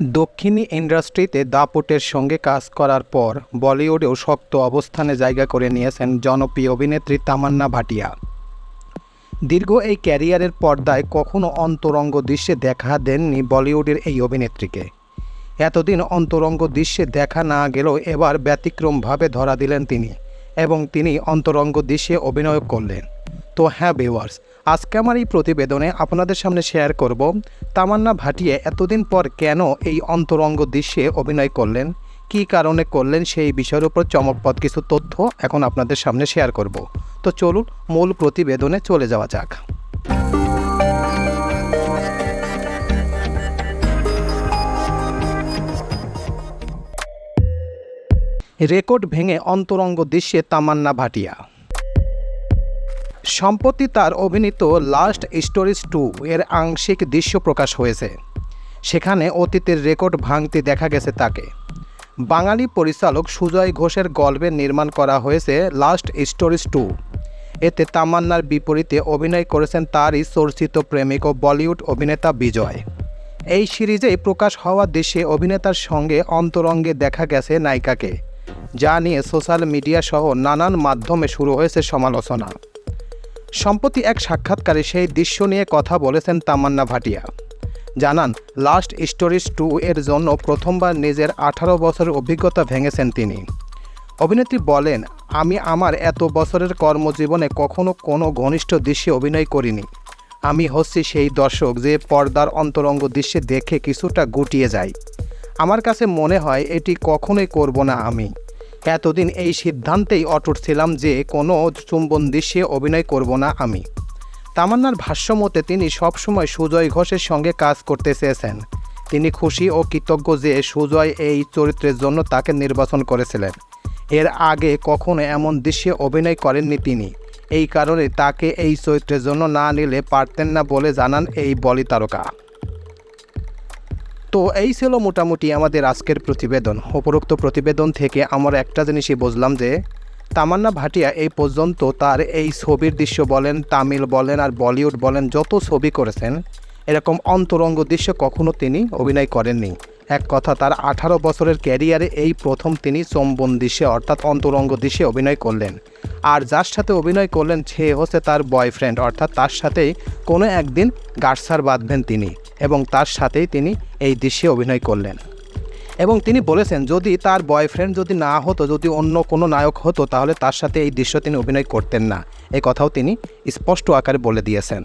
দক্ষিণী ইন্ডাস্ট্রিতে দাপটের সঙ্গে কাজ করার পর বলিউডেও শক্ত অবস্থানে জায়গা করে নিয়েছেন জনপ্রিয় অভিনেত্রী তামান্না ভাটিয়া। দীর্ঘ এই ক্যারিয়ারের পর্দায় কখনো অন্তরঙ্গ দৃশ্যে দেখা দেননি বলিউডের এই অভিনেত্রীকে। এতদিন অন্তরঙ্গ দৃশ্যে দেখা না গেলেও এবার ব্যতিক্রমভাবে ধরা দিলেন তিনি এবং তিনি অন্তরঙ্গ দৃশ্যে অভিনয় করলেন। তো হ্যাঁ ভিউয়ার্স আজকে আমার এই প্রতিবেদনে আপনাদের সামনে শেয়ার করব তামান্না ভাটিয়ে এতদিন পর কেন এই অন্তরঙ্গ দৃশ্যে অভিনয় করলেন? কী কারণে করলেন? সেই বিষয়ের উপর চমকপদ কিছু তথ্য এখন আপনাদের সামনে শেয়ার করব। তো চলুন মূল প্রতিবেদনে চলে যাওয়া যাক। রেকর্ড ভেঙে অন্তরঙ্গ দৃশ্যে তামান্না ভাটিয়া। সম্প্রতি তার অভিনীত লাস্ট স্টোরিজ টু এর আংশিক দৃশ্য প্রকাশ হয়েছে। সেখানে অতীতের রেকর্ড ভাঙতে দেখা গেছে তাকে। বাঙালি পরিচালক সুজয় ঘোষের গল্পে নির্মাণ করা হয়েছে লাস্ট স্টোরিজ টু এতে তামান্নার বিপরীতে অভিনয় করেছেন তারই চর্চিত প্রেমিক ও বলিউড অভিনেতা বিজয়। এই সিরিজে প্রকাশ হওয়া দেশে অভিনেতার সঙ্গে অন্তরঙ্গে দেখা গেছে নায়িকাকে, যা নিয়ে সোশ্যাল মিডিয়া সহ নানান মাধ্যমে শুরু হয়েছে সমালোচনা। সম্প্রতি এক সাক্ষাৎকারে সেই দৃশ্য নিয়ে কথা বলেছেন তামান্না ভাটিয়া। জানান লাস্ট স্টোরিজ টু এর জন্য প্রথমবার নিজের আঠারো বছরের অভিজ্ঞতা ভেঙেছেন তিনি। অভিনেত্রী বলেন, আমি আমার এত বছরের কর্মজীবনে কখনো কোনো ঘনিষ্ঠ দৃশ্যে অভিনয় করিনি। আমি হচ্ছি সেই দর্শক যে পর্দার অন্তরঙ্গ দৃশ্যে দেখে কিছুটা গুটিয়ে যায়। আমার কাছে মনে হয় এটি কখনোই করব না আমি। এতদিন এই সিদ্ধান্তেই অটুট ছিলাম যে কোনো চুম্বন দৃশ্যে অভিনয় করব না আমি। তামান্নার ভাষ্যমতে তিনি সবসময় সুজয় ঘোষের সঙ্গে কাজ করতে চেয়েছেন। তিনি খুশি ও কৃতজ্ঞ যে সুজয় এই চরিত্রের জন্য তাকে নির্বাচন করেছিলেন। এর আগে কখনো এমন দৃশ্যে অভিনয় করেননি তিনি। এই কারণে তাকে এই চরিত্রের জন্য না নিলে পারতেন না বলে জানান এই বলি তারকা তো এই ছিল মোটামুটি আমাদের আজকের প্রতিবেদন। উপরোক্ত প্রতিবেদন থেকে আমরা একটা জিনিসই বুঝলাম যে, তামান্না ভাটিয়া এই পর্যন্ত তার এই ছবির দৃশ্য বলেন, তামিল বলেন আর বলিউড বলেন, যত ছবি করেছেন, এরকম অন্তরঙ্গ দৃশ্য কখনো তিনি অভিনয় করেননি। এক কথা, তার আঠারো বছরের ক্যারিয়ারে এই প্রথম তিনি চম্বন দৃশ্যে অর্থাৎ অন্তরঙ্গ দৃশ্যে অভিনয় করলেন। আর যার সাথে অভিনয় করলেন সে হচ্ছে তার বয়ফ্রেন্ড অর্থাৎ তার সাথেই কোনো একদিন গার্সার বাঁধবেন তিনি এবং তার সাথেই তিনি এই দৃশ্যে অভিনয় করলেন। এবং তিনি বলেছেন, যদি তার বয়ফ্রেন্ড যদি না হতো, যদি অন্য কোনো নায়ক হতো, তাহলে তার সাথে এই দৃশ্য তিনি অভিনয় করতেন না। এ কথাও তিনি স্পষ্ট আকারে বলে দিয়েছেন।